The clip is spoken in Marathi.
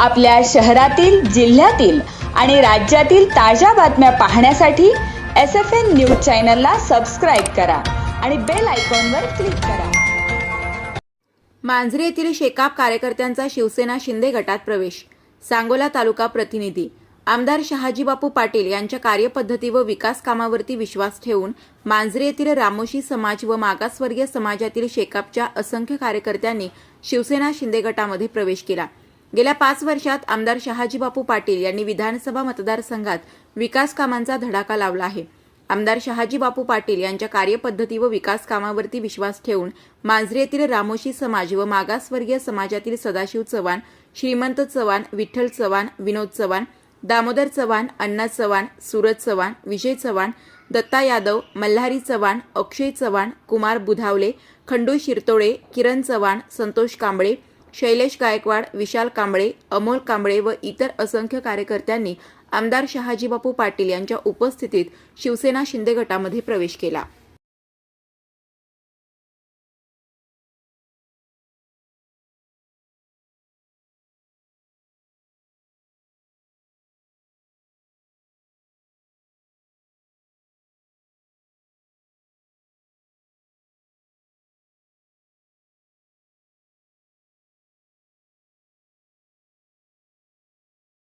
आपल्या शहरातील जिल्ह्यातील आणि राज्यातील ताज्या बातम्या पाहण्यासाठी एस एफ एन न्यूज चॅनलला सबस्क्राईब करा आणि बेल आयकॉनवर क्लिक करा. मांजरे येथील शेकाप कार्यकर्त्यांचा शिवसेना शिंदे गटात प्रवेश. सांगोला तालुका प्रतिनिधी आमदार शहाजीबापू पाटील यांच्या कार्यपद्धती व विकास कामावरती विश्वास ठेवून मांजरे येथील रामोशी समाज व मागासवर्गीय समाजातील शेकापच्या असंख्य कार्यकर्त्यांनी शिवसेना शिंदे गटामध्ये प्रवेश केला. गेल्या पाच वर्षात आमदार शहाजीबापू पाटील यांनी विधानसभा मतदारसंघात विकास कामांचा धडाका लावला आहे. आमदार शहाजीबापू पाटील यांच्या कार्यपद्धती व विकास कामावरती विश्वास ठेवून मांजरे येथील रामोशी समाज व मागासवर्गीय समाजातील सदाशिव चव्हाण श्रीमंत चव्हाण विठ्ठल चव्हाण विनोद चव्हाण दामोदर चव्हाण अण्णा चव्हाण सूरज चव्हाण विजय चव्हाण दत्ता यादव मल्हारी चव्हाण अक्षय चव्हाण कुमार बुधावले खंडू शिरतोळे किरण चव्हाण संतोष कांबळे शैलेश गायकवाड विशाल कांबळे अमोल कांबळे व इतर असंख्य कार्यकर्त्यांनी आमदार शहाजीबापू पाटील यांच्या उपस्थितीत शिवसेना शिंदे गटामध्ये प्रवेश केला.